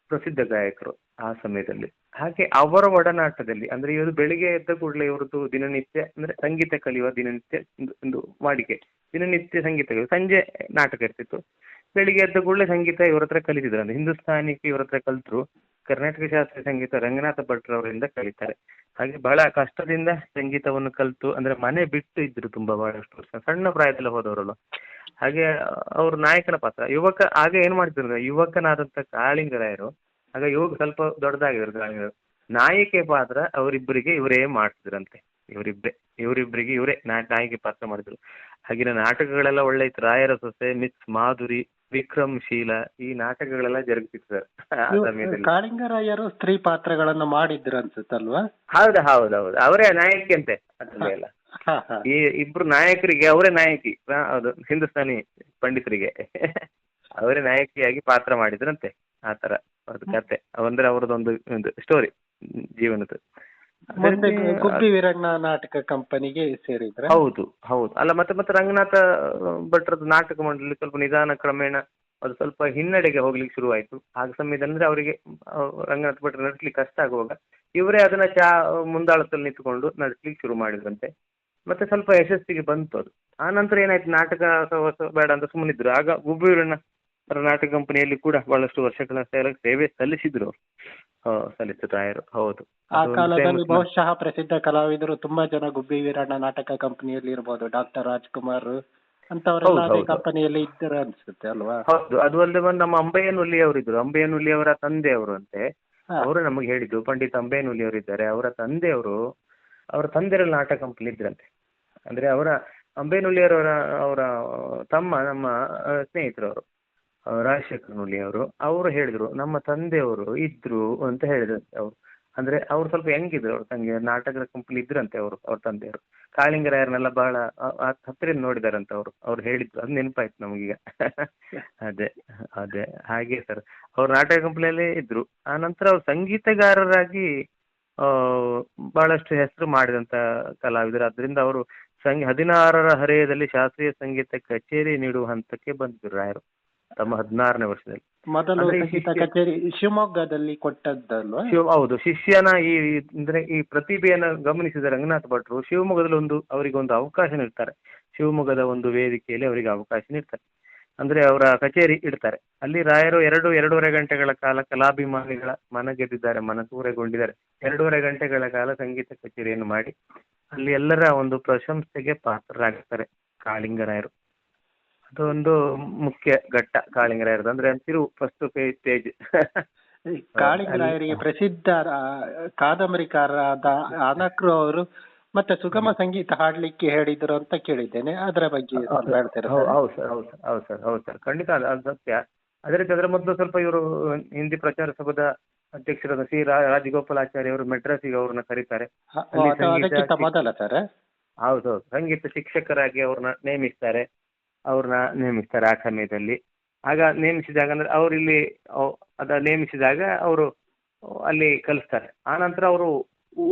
ಪ್ರಸಿದ್ಧ ಗಾಯಕರು ಆ ಸಮಯದಲ್ಲಿ. ಹಾಗೆ ಅವರ ಒಡನಾಟದಲ್ಲಿ, ಅಂದ್ರೆ ಇವರು ಬೆಳಿಗ್ಗೆ ಎದ್ದ ಕೂಡಲೇ ಇವರದ್ದು ದಿನನಿತ್ಯ, ಅಂದ್ರೆ ಸಂಗೀತ ಕಲಿಯುವ ದಿನನಿತ್ಯ ಒಂದು ವಾಡಿಕೆ ದಿನನಿತ್ಯ ಸಂಗೀತ. ಸಂಜೆ ನಾಟಕ ಇರ್ತಿತ್ತು. ಬೆಳಿಗ್ಗೆ ಎದ್ದ ಕೂಡಲೇ ಸಂಗೀತ ಇವ್ರ ಹತ್ರ ಕಲಿತಿದ್ರು, ಅಂದ್ರೆ ಹಿಂದೂಸ್ತಾನಿಗೆ ಇವ್ರ ಹತ್ರ ಕಲಿತರು, ಕರ್ನಾಟಕ ಶಾಸ್ತ್ರೀಯ ಸಂಗೀತ ರಂಗನಾಥ ಭಟ್ರವರಿಂದ ಕಲಿತಾರೆ. ಹಾಗೆ ಬಹಳ ಕಷ್ಟದಿಂದ ಸಂಗೀತವನ್ನು ಕಲಿತು, ಅಂದ್ರೆ ಮನೆ ಬಿಟ್ಟು ಇದ್ರು ತುಂಬಾ ಬಹಳಷ್ಟು ವರ್ಷ, ಸಣ್ಣ ಪ್ರಾಯದಲ್ಲಿ ಹೋದವರಲ್ಲ. ಹಾಗೆ ಅವ್ರ ನಾಯಕನ ಪಾತ್ರ. ಯುವಕ ಆಗ ಏನ್ ಮಾಡ್ತಿದ್ರು ಯುವಕನಾದಂತ ಕಾಳಿಂಗರಾಯರು ಆಗ ಯುವಕ ಸ್ವಲ್ಪ ದೊಡ್ಡದಾಗಿದ್ರು ಕಾಳಿಂಗರು. ನಾಯಕಿ ಪಾತ್ರ ಅವರಿಬ್ಬರಿಗೆ ಇವರೇ ಮಾಡ್ತಿದ್ರಂತೆ. ಇವರಿಬ್ರೆ ಇವರಿಬ್ಬರಿಗೆ ಇವರೇ ನಾಯಕಿ ಪಾತ್ರ ಮಾಡಿದ್ರು. ಹಾಗಿನ ನಾಟಕಗಳೆಲ್ಲ ಒಳ್ಳೆ ಇತ್ತು. ರಾಯರ ಸೊಸೆ ಮಿಸ್ ಮಾಧುರಿ ವಿಕ್ರಮ್ ಶೀಲ ಈ ನಾಟಕಗಳೆಲ್ಲ ಜರುಗಿಸಿತ್ತು ಸರ್. ಆ ಸಮಯದಲ್ಲಿ. ಕಾಳಿಂಗರಾಯರು ಸ್ತ್ರೀ ಪಾತ್ರಗಳನ್ನು ಮಾಡಿದ್ರು ಅನ್ಸುತ್ತಲ್ವಾ? ಹೌದು ಹೌದು ಹೌದು. ಅವರೇ ನಾಯಕಿ ಅಂತೆ ಈ ಇಬ್ರು ನಾಯಕರಿಗೆ ಅವರೇ ನಾಯಕಿ. ಹೌದು. ಅದು ಹಿಂದೂಸ್ತಾನಿ ಪಂಡಿತರಿಗೆ. ಅವರೇ ನಾಯಕಿಯಾಗಿ ಪಾತ್ರ ಮಾಡಿದ್ರಂತೆ. ಆ ತರ ಅದು ಕತೆ. ಅಂದ್ರೆ ಅವರದೊಂದು ಒಂದು ಸ್ಟೋರಿ ಜೀವನದ ಮುಂದೆ ಅದರಲ್ಲಿ ಗುಬ್ಬಿ ವೀರಣ್ಣ ನಾಟಕ ಕಂಪನಿಗೆ ಸೇರಿದ್ರೆ? ಹೌದು ಹೌದು. ಅಲ್ಲ ಮತ್ತೆ ಮತ್ತೆ ರಂಗನಾಥ ಭಟ್ರದ್ದು ನಾಟಕ ಮಂಡಳಿ ಸ್ವಲ್ಪ ನಿಧಾನ ಕ್ರಮೇಣ ಅದು ಸ್ವಲ್ಪ ಹಿನ್ನಡೆಗೆ ಹೋಗ್ಲಿಕ್ಕೆ ಶುರುವಾಯಿತು. ಆಗ ಸಮಯದಲ್ಲಿ ಅಂದ್ರೆ ಅವರಿಗೆ ರಂಗನಾಥ ಭಟ್ರು ನಡೆಸ್ಲಿಕ್ಕೆ ಕಷ್ಟ ಆಗುವಾಗ ಇವರೇ ಅದನ್ನ ಚಾ ಮುಂದಾಳದಲ್ಲಿ ನಿಂತ್ಕೊಂಡು ನಡೆಸ್ಲಿಕ್ಕೆ ಶುರು ಮಾಡಿದ್ರಂತೆ. ಮತ್ತೆ ಸ್ವಲ್ಪ ಯಶಸ್ಸಿಗೆ ಬಂತು ಅದು ಆ ನಂತರ ಏನಾಯ್ತು ನಾಟಕ ಸಹವಾಸ ಬೇಡ ಅಂತ ಸುಮ್ಮನಿದ್ರು ಆಗ ಗುಬ್ಬೂರಿನ ನಾಟಕ ಕಂಪನಿಯಲ್ಲಿ ಕೂಡ ಬಹಳಷ್ಟು ವರ್ಷಗಳ ಸೇವೆ- ಸೇವೆ ಸಲ್ಲಿಸಿದ್ರು ಅವರು. ಆ, ಸಲ್ಲಿಸಿದ್ರು ರಾಯರು. ಹೌದು. ಆ ಕಾಲದಲ್ಲಿ ಬಹುಶಃ ಪ್ರಸಿದ್ಧ ಕಲಾವಿದರು ತುಂಬಾ ಜನ ಗುಬ್ಬಿ ವೀರಣ್ಣ ನಾಟಕ ಕಂಪನಿಯಲ್ಲಿ ಇರಬಹುದು ಡಾಕ್ಟರ್ ರಾಜ್ಕುಮಾರ್ ಅಂತವರೆಲ್ಲ ಅದೇ. ಕಂಪನಿಯಲ್ಲಿ ಇದ್ದಾರೆ ಅನ್ಸುತ್ತೆ ಅಲ್ವಾ? ಹೌದು ಅದು ಅಲ್ಲದೆ ಬಂದು ನಮ್ಮ ಅಂಬಯ್ಯನುಲಿ ಅವರಿದ್ರು. ಅಂಬಯ್ಯನುಲಿ ಅವರ ತಂದೆ ಅವರು ಅಂತೆ. ಅವರು ನಮಗೆ ಹೇಳಿದ್ರು ಪಂಡಿತ್ ಅಂಬಯ್ಯನುಲಿ ಅವರು ಇದ್ದಾರೆ ಅವರ ತಂದೆಯವರು ಅವರ ತಂದೆಯಲ್ಲಿ ನಾಟಕ ಕಂಪನಿ ಇದ್ರಂತೆ. ಅಂದ್ರೆ ಅವರ ಅಂಬಯ್ಯನುಲಿ ಅವರ ತಮ್ಮ ನಮ್ಮ ಸ್ನೇಹಿತರು ಅವರು ರಾಜಶೇಖರ ನುಲಿ ಅವರು ಅವರು ಹೇಳಿದ್ರು ನಮ್ಮ ತಂದೆಯವರು ಇದ್ರು ಅಂತ ಹೇಳಿದ್ರಂತೆ ಅವರು. ಅಂದ್ರೆ ಅವ್ರು ಸ್ವಲ್ಪ ಹೆಂಗಿದ್ರು ಅವ್ರ ತಂಗಿ ನಾಟಕದ ಕಂಪನಿ ಇದ್ರಂತೆ ಅವರು ಅವ್ರ ತಂದೆಯವರು. ಕಾಳಿಂಗರಾಯರನ್ನೆಲ್ಲ ಬಹಳ ಹತ್ತಿರದಿಂದ ನೋಡಿದಾರಂತೆ ಅವರು ಅವ್ರು ಹೇಳಿದ್ರು ಅದು ನೆನಪಾಯ್ತು ನಮಗೀಗ. ಅದೇ ಅದೇ ಹಾಗೆ ಸರ್ ಅವ್ರು ನಾಟಕ ಕಂಪನಿಯಲ್ಲಿ ಇದ್ರು. ಆ ನಂತರ ಅವ್ರು ಸಂಗೀತಗಾರರಾಗಿ ಆ ಬಹಳಷ್ಟು ಹೆಸರು ಮಾಡಿದಂತ ಕಲಾವಿದರು. ಅದರಿಂದ ಅವರು ಸಂಗ ಹದಿನಾರರ ಹರೆಯದಲ್ಲಿ ಶಾಸ್ತ್ರೀಯ ಸಂಗೀತ ಕಚೇರಿ ನೀಡುವ ಹಂತಕ್ಕೆ ಬಂದಿದ್ರು ರಾಯರು ತಮ್ಮ ಹದಿನಾರನೇ ವರ್ಷದಲ್ಲಿ. ಮೊದಲು ಅಂದ್ರೆ ಈ ಸಂಗೀತ ಶಿಷ್ಯ- ಕಚೇರಿ ಶಿವಮೊಗ್ಗದಲ್ಲಿ ಕೊಟ್ಟದ್ದಲ್ವಾ? ಶಿವ ಹೌದು ಶಿಷ್ಯನ ಈ ಅಂದ್ರೆ ಈ ಪ್ರತಿಭೆಯನ್ನ ಗಮನಿಸಿದ ರಂಗನಾಥ ಭಟ್ರು ಶಿವಮೊಗ್ಗದಲ್ಲಿ ಒಂದು ಅವರಿಗೆ ಒಂದು ಅವಕಾಶ ನೀಡ್ತಾರೆ. ಶಿವಮೊಗ್ಗದ ಒಂದು ವೇದಿಕೆಯಲ್ಲಿ ಅವರಿಗೆ ಅವಕಾಶ ನೀಡ್ತಾರೆ. ಅಂದ್ರೆ ಅವರ ಕಚೇರಿ ಇಡ್ತಾರೆ. ಅಲ್ಲಿ ರಾಯರು ಎರಡು ಎರಡೂವರೆ ಗಂಟೆಗಳ ಕಾಲ ಕಲಾಭಿಮಾನಿಗಳ ಮನ ಗೆದ್ದಿದ್ದಾರೆ ಮನಸೂರೆಗೊಂಡಿದ್ದಾರೆ. ಎರಡೂವರೆ ಗಂಟೆಗಳ ಕಾಲ ಸಂಗೀತ ಕಚೇರಿಯನ್ನು ಮಾಡಿ ಅಲ್ಲಿ ಎಲ್ಲರ ಒಂದು ಪ್ರಶಂಸೆಗೆ ಪಾತ್ರರಾಗ್ತಾರೆ ಕಾಳಿಂಗರಾಯರು. ಅದೊಂದು ಮುಖ್ಯ ಘಟ್ಟ ಕಾಳಿಂಗರಾಯರದು ಅಂದ್ರೆ ತಿರು ಫಸ್ಟ್ ಪೇಜ್ ಕಾಳಿಂಗರಾಯರಿಗೆ ಪ್ರಸಿದ್ಧ ಕಾದಂಬರಿಕಾರರಾದ ಅನಕ್ರು ಅವರು ಮತ್ತೆ ಸುಗಮ ಸಂಗೀತ ಹಾಡ್ಲಿಕ್ಕೆ ಹೇಳಿದ್ರು ಅಂತ ಕೇಳಿದ್ದೇನೆ. ಅದರ ಬಗ್ಗೆ ಹೌದು ಸರ್? ಹೌದು ಸರ್ ಹೌದು ಸರ್ ಹೌದು ಸರ್. ಖಂಡಿತ ಅದು ಸತ್ಯ. ಅದೇ ರೀತಿ ಅದರ ಮೊದಲು ಸ್ವಲ್ಪ ಇವರು ಹಿಂದಿ ಪ್ರಚಾರ ಸಭಾದ ಅಧ್ಯಕ್ಷರಾದ ಸಿ ರಾ ರಾಜಗೋಪಾಲಾಚಾರ್ಯ ಅವರು ಮೆಡ್ರಾಸಿಗೆ ಅವ್ರನ್ನ ಕರೀತಾರೆ. ಹ- ಅಲ್ಲಿ ಅಥವಾ ಸಂಗೀತ ಅದಕ್ಕಿಂತ ಶಿಕ್- ಮೊದಲ ಸರ್ ಹೌದು ಹೌದು. ಸಂಗೀತ ಶಿಕ್ಷಕರಾಗಿ ಅವ್ರನ್ನ ನೇಮಿಸ್ತಾರೆ. ಅವ್ರನ್ನ ನೇಮಿಸ್ತಾರೆ ಆ ಸಮಯದಲ್ಲಿ. ಆಗ ನೇಮಿಸಿದಾಗ ಅಂದ್ರೆ ಅವ್ರು ಇಲ್ಲಿ ಅವ್- ಅದ ನೇಮಿಸಿದಾಗ ಅವರು ಅಲ್ಲಿ ಕಲಿಸ್ತಾರೆ. ಆ ನಂತರ ಅವರು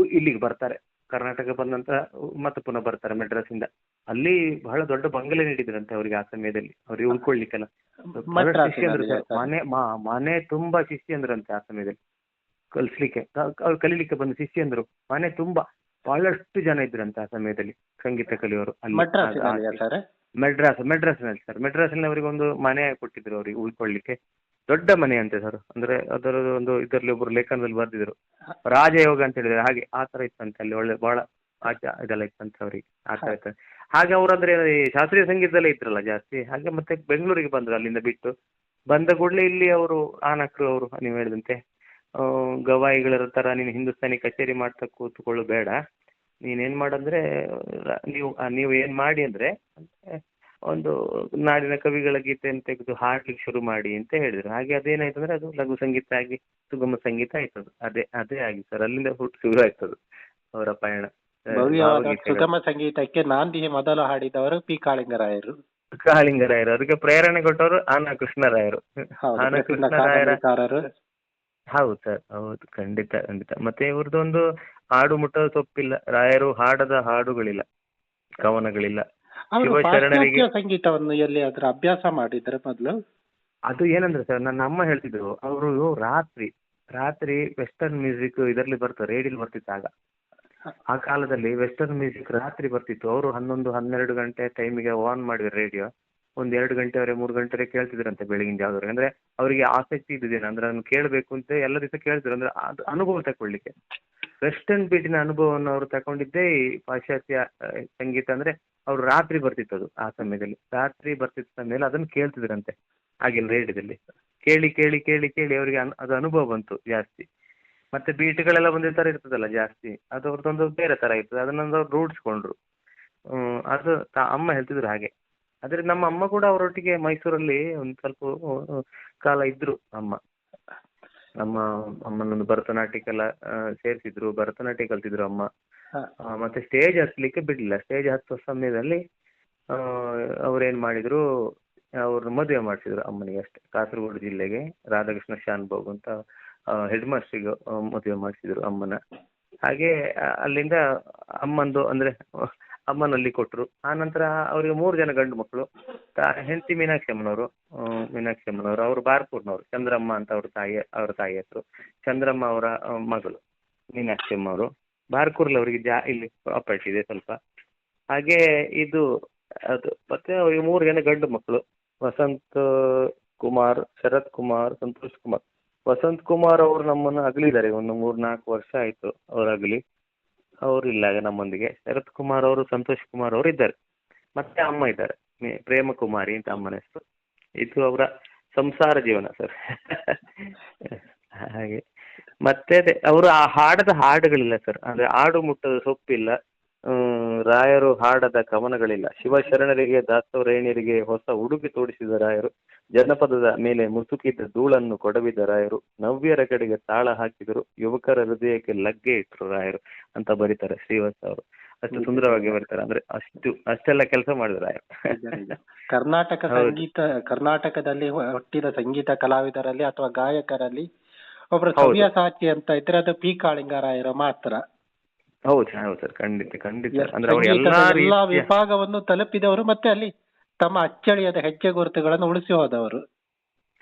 ಇಲ್ಲಿಗೆ ಬರ್ತಾರೆ. ಕರ್ನಾಟಕ ಬಂದ ನಂತರ ಮತ್ತೆ ಪುನಃ ಬರ್ತಾರೆ ಮೆಡ್ರಾಸಿಂದ ಅಲ್ಲಿ ಬಹಳ ದೊಡ್ಡ ಬಂಗಲೆ ನೀಡಿದ್ರಂತೆ ಅವರಿಗೆ ಆ ಸಮಯದಲ್ಲಿ. ಅವ್ರಿಗೆ ಉಳ್ಕೊಳ್ಳಿಕ್ಕೆಲ್ಲ ಮನೆ ಮನೆ ತುಂಬಾ ಶಿಷ್ಯಂದ್ರಂತೆ ಆ ಸಮಯದಲ್ಲಿ. ಕಲಿಸ್ಲಿಕ್ಕೆ. ಅವ್ರು ಕಲೀಲಿಕ್ಕೆ ಬಂದ ಶಿಷ್ಯಂದ್ರು ಮನೆ ತುಂಬಾ ಬಹಳಷ್ಟು ಜನ ಇದ್ರಂತೆ ಆ ಸಮಯದಲ್ಲಿ ಸಂಗೀತ ಕಲಿಯೋರು. ಅಲ್ಲಿ ಮೆಡ್ರಾಸ್ನಲ್ಲಿ ಸರ್? ಮೆಡ್ರಾಸ್ನಲ್ಲಿ ಸರ್. ಮೆಡ್ರಾಸ್ನಲ್ಲಿ ಅವರಿಗೆ ಒಂದು ಮನೆ ಕೊಟ್ಟಿದ್ರು ಅವ್ರಿಗೆ ಉಳ್ಕೊಳ್ಳಿಕ್ಕೆ ದೊಡ್ಡ ಮನೆ ಅಂತೆ ಸರ್ ಅಂದ್ರೆ ಅದರ ಒಂದು ಇದರಲ್ಲಿ ಒಬ್ಬರು ಲೇಖನದಲ್ಲಿ ಬರ್ದಿದ್ರು. ರಾಜಯೋಗ ಅಂತ ಹೇಳಿದ್ರೆ ಹಾಗೆ ಆ ತರ ಇತ್ತಂತೆ ಅಲ್ಲಿ ಒಳ್ಳೆ ಬಹಳ ಆಚ ಇದೆಲ್ಲ ಇತ್ತಂತೆ ಅವರಿಗೆ ಆ ತರ ಇತ್ತು ಹಾಗೆ ಅವ್ರಂದ್ರೆ ಶಾಸ್ತ್ರೀಯ ಸಂಗೀತದಲ್ಲೇ ಇದ್ರಲ್ಲ ಜಾಸ್ತಿ. ಹಾಗೆ ಮತ್ತೆ ಬೆಂಗಳೂರಿಗೆ ಬಂದ್ರು ಅಲ್ಲಿಂದ ಬಿಟ್ಟು. ಬಂದ ಕೂಡಲೇ ಇಲ್ಲಿ ಅವರು ಆನಕರು ಅವರು ನೀವು ಹೇಳಿದಂತೆ ಗವಾಯಿಗಳ ತರ ನೀನು ಹಿಂದೂಸ್ತಾನಿ ಕಚೇರಿ ಮಾಡ್ತಾ ಕೂತ್ಕೊಳ್ಳು ಬೇಡ. ನೀನೇನ್ ಮಾಡಂದ್ರೆ ನೀವು ನೀವು ಏನ್ ಮಾಡಿ ಅಂದ್ರೆ ಒಂದು ನಾಡಿನ ಕವಿಗಳ ಗೀತೆಯನ್ನು ತೆಗೆದು ಹಾಡ್ಲಿಕ್ಕೆ ಶುರು ಮಾಡಿ ಅಂತ ಹೇಳಿದ್ರು. ಹಾಗೆ ಅದೇನಾಯ್ತು ಅಂದ್ರೆ ಅದು ಲಘು ಸಂಗೀತ ಆಗಿ ಸುಗಮ ಸಂಗೀತ ಆಯ್ತು ಅದು ಅದೇ ಅದೇ ಆಗಿ ಸರ್ ಅಲ್ಲಿಂದ ಹುಟ್ಟು ಶುರು ಆಯ್ತು ಅದು ಅವರ ಪಯಣ. ಸುಗಮ ಸಂಗೀತಕ್ಕೆ ನಾಂದಿ ಮೊದಲು ಹಾಡಿದವರು ಪಿ. ಕಾಳಿಂಗರಾಯರು. ಕಾಳಿಂಗರಾಯರು. ಅದಕ್ಕೆ ಪ್ರೇರಣೆ ಕೊಟ್ಟವರು ಆನಾ ಕೃಷ್ಣರಾಯರು. ಹೌದು ಆನ ಕೃಷ್ಣರಾಯರ ಹೌದು ಸರ್ ಹೌದು ಖಂಡಿತ ಖಂಡಿತ. ಮತ್ತೆ ಇವ್ರದ್ದೊಂದು ಹಾಡು ಮುಟ್ಟದ ತಪ್ಪಿಲ್ಲ ರಾಯರು ಹಾಡದ ಹಾಡುಗಳಿಲ್ಲ ಕವನಗಳಿಲ್ಲ. ಅವರು ಶಿವಶರಣರಿಗೆ- ಪಾಶ್ಚಾತ್ಯ ಸಂಗೀತವನ್ನು ಎಲ್ಲಿ ಅದ್ರ ಅಭ್ಯಾಸ ಮಾಡಿದ್ರೆ ಮೊದಲು? ಅದು ಏನಂದ್ರೆ ಸರ್ ನನ್ನ ಅಮ್ಮ ಹೇಳ್ತಿದ್ರು ಅವರು ರಾತ್ರಿ ರಾತ್ರಿ ವೆಸ್ಟರ್ನ್ ಮ್ಯೂಸಿಕ್ ಇದರಲ್ಲಿ ಬರ್ತಾರೆ ರೇಡಿಯೋಲಿ ಬರ್ತಿತ್ತು ಆಗ ಆ ಕಾಲದಲ್ಲಿ ವೆಸ್ಟರ್ನ್ ಮ್ಯೂಸಿಕ್ ರಾತ್ರಿ ಬರ್ತಿತ್ತು. ಅವರು ಹನ್ನೊಂದು ಹನ್ನೆರಡು ಗಂಟೆ ಟೈಮಿಗೆ ಆನ್ ಮಾಡಿದ್ರು ರೇಡಿಯೋ ಒಂದ್ ಎರಡು ಗಂಟೆವರೆ ಮೂರು ಗಂಟೆವರೆ ಕೇಳ್ತಿದ್ರಂತೆ ಬೆಳಗಿನ ಜಾವದವರೆಗೆ ಅಂದ್ರೆ ಅವರಿಗೆ ಆಸಕ್ತಿ ಇದ್ದಿದ್ದೇನೆ ಅಂದ್ರೆ ಅದನ್ನು ಕೇಳಬೇಕು ಅಂತ ಎಲ್ಲ ದಿವಸ ಕೇಳ್ತಿದ್ರು. ಅಂದ್ರೆ ಅದು ಅನುಭವ ತಕೊಳ್ಳಿಕ್ಕೆ ವೆಸ್ಟರ್ನ್ ಬೀಟಿನ ಅನುಭವವನ್ನು ಅವರು ತಗೊಂಡಿದ್ದೇ ಈ ಪಾಶ್ಚಾತ್ಯ ಸಂಗೀತ ಅಂದ್ರೆ ಅವ್ರು ರಾತ್ರಿ ಬರ್ತಿತ್ತು ಅದು ಆ ಸಮಯದಲ್ಲಿ. ರಾತ್ರಿ ಬರ್ತಿದ್ದ ಮೇಲೆ ಅದನ್ನು ಕೇಳ್ತಿದ್ರಂತೆ ಆಗಿನ ರೇಡಿಯೋದಲ್ಲಿ ಕೇಳಿ ಕೇಳಿ ಕೇಳಿ ಕೇಳಿ ಅವರಿಗೆ ಅದು ಅನುಭವ ಬಂತು ಜಾಸ್ತಿ. ಮತ್ತೆ ಬೀಟ್ಗಳೆಲ್ಲ ಒಂದೇ ತರ ಇರ್ತದಲ್ಲ ಜಾಸ್ತಿ, ಅದು ಅವ್ರದ್ದೊಂದು ಬೇರೆ ತರ ಇರ್ತದೆ, ಅದನ್ನೊಂದು ಅವ್ರು ರೂಢಿಸ್ಕೊಂಡ್ರು. ಅದು ಅಮ್ಮ ಹೇಳ್ತಿದ್ರು ಹಾಗೆ. ಆದ್ರೆ ನಮ್ಮ ಅಮ್ಮ ಕೂಡ ಅವರೊಟ್ಟಿಗೆ ಮೈಸೂರಲ್ಲಿ ಒಂದು ಸ್ವಲ್ಪ ಕಾಲ ಇದ್ರು ಅಮ್ಮ. ನಮ್ಮ ಅಮ್ಮನೊಂದು ಭರತನಾಟ್ಯಕ್ಕೆಲ್ಲ ಸೇರಿಸಿದ್ರು ಭರತನಾಟ್ಯ ಕಲ್ತಿದ್ರು ಅಮ್ಮ. ಆ, ಮತ್ತೆ ಸ್ಟೇಜ್ ಹತ್ಲಿಕ್ಕೆ ಬಿಡ್ಲಿಲ್ಲ. ಸ್ಟೇಜ್ ಹತ್ತುವ ಸಮಯದಲ್ಲಿ ಆ, ಅವ್ರೇನ್ ಮಾಡಿದ್ರು ಅವ್ರನ್ನ ಮದುವೆ ಮಾಡಿಸಿದ್ರು ಅಮ್ಮನಿಗೆ ಅಷ್ಟೇ. ಕಾಸರಗೋಡು ಜಿಲ್ಲೆಗೆ ರಾಧಾಕೃಷ್ಣ ಶಾನ್ಭೋಗ್ ಅಂತ ಹೆಡ್ ಮಾಸ್ಟರ್ಗೆ ಮದುವೆ ಮಾಡಿಸಿದ್ರು ಅಮ್ಮನ. ಹಾಗೆ ಆ, ಅಲ್ಲಿಂದ ಅಮ್ಮಂದು ಅಂದ್ರೆ ಅಮ್ಮನಲ್ಲಿ ಕೊಟ್ಟರು. ಆ ನಂತರ ಅವರಿಗೆ ಮೂರು ಜನ ಗಂಡು ಮಕ್ಕಳು. ಹೆಂಡತಿ ಮೀನಾಕ್ಷಿ ಅಮ್ಮನವರು ಮೀನಾಕ್ಷಿ ಅಮ್ಮನವರು ಅವರು ಬಾರ್ಪುರ್ನವರು, ಚಂದ್ರಮ್ಮ ಅಂತ ಅವ್ರ ತಾಯಿ ಅವ್ರ ತಾಯಿ ಹೆಸರು. ಚಂದ್ರಮ್ಮ ಅವರ ಮಗಳು ಮೀನಾಕ್ಷಿ ಅಮ್ಮವರು ಬಾರ್ಕೂರ್ಲಿ ಅವರಿಗೆ ಜಾ, ಇಲ್ಲಿ ಪ್ರಾಪರ್ಟಿ ಇದೆ ಸ್ವಲ್ಪ. ಹಾಗೆ ಇದು, ಅದು, ಮತ್ತೆ ಅವರಿಗೆ ಮೂರು ಜನ ಗಂಡು ಮಕ್ಕಳು. ವಸಂತ ಕುಮಾರ್, ಶರತ್ ಕುಮಾರ್, ಸಂತೋಷ್ ಕುಮಾರ್. ವಸಂತ್ ಕುಮಾರ್ ಅವರು ನಮ್ಮನ್ನು ಅಗಲಿದ್ದಾರೆ. ಒಂದು ಮೂರು ನಾಲ್ಕು ವರ್ಷ ಆಯಿತು ಅವ್ರು ಅಗಲಿ. ಅವರು ಇಲ್ಲ ನಮ್ಮೊಂದಿಗೆ. ಶರತ್ ಕುಮಾರ್ ಅವರು, ಸಂತೋಷ್ ಕುಮಾರ್ ಅವರು ಇದ್ದಾರೆ. ಮತ್ತೆ ಅಮ್ಮ ಇದ್ದಾರೆ. ಪ್ರೇಮ ಕುಮಾರಿ ಅಂತ ಅಮ್ಮನ ಹೆಸರು. ಇದು ಅವರ ಸಂಸಾರ ಜೀವನ, ಸರ್. ಹಾಗೆ. ಮತ್ತೆ ಅದೇ, ಅವರು ಆ ಹಾಡದ ಹಾಡುಗಳಿಲ್ಲ, ಸರ್. ಅಂದ್ರೆ ಆಡು ಮುಟ್ಟದ ಸೊಪ್ಪಿಲ್ಲ. ರಾಯರು ಹಾಡದ ಕವನಗಳಿಲ್ಲ. ಶಿವಶರಣರಿಗೆ ದಾಸವರೇಣ್ಯರಿಗೆ ಹೊಸ ಉಡುಗೆ ತೋಡಿಸಿದ ರಾಯರು. ಜನಪದದ ಮೇಲೆ ಮುಸುಕಿದ್ದ ಧೂಳನ್ನು ಕೊಡವಿದ ರಾಯರು ನವ್ಯರ ಕಡೆಗೆ ತಾಳ ಹಾಕಿದರು. ಯುವಕರ ಹೃದಯಕ್ಕೆ ಲಗ್ಗೆ ಇಟ್ಟರು ರಾಯರು ಅಂತ ಬರೀತಾರೆ ಶ್ರೀವತ್ಸ ಅವರು. ಅಷ್ಟು ಸುಂದರವಾಗಿ ಬರೀತಾರೆ. ಅಂದ್ರೆ ಅಷ್ಟು ಅಷ್ಟೆಲ್ಲ ಕೆಲಸ ಮಾಡಿದ್ರು ರಾಯರು. ಕರ್ನಾಟಕ ಸಂಗೀತ ಕರ್ನಾಟಕದಲ್ಲಿ ಹುಟ್ಟಿದ ಸಂಗೀತ ಕಲಾವಿದರಲ್ಲಿ ಅಥವಾ ಗಾಯಕರಲ್ಲಿ ಒಬ್ಬರು ಸವ್ಯ ಸಾಚಿ ಅಂತ ಇದ್ರೆ ಅದು ಪಿ ಕಾಳಿಂಗರಾಯರು ಮಾತ್ರ. ಹೌದು ಹೌದು ಸರ್. ಖಂಡಿತ ಖಂಡಿತ. ಅಂದ್ರೆ ಎಲ್ಲಾ ವಿಭಾಗವನ್ನು ತಲುಪಿದವರು ಮತ್ತೆ ಅಲ್ಲಿ ತಮ್ಮ ಅಚ್ಚಳಿಯದ ಹೆಜ್ಜೆ ಗುರುತುಗಳನ್ನು ಉಳಿಸಿ ಹೋದವರು.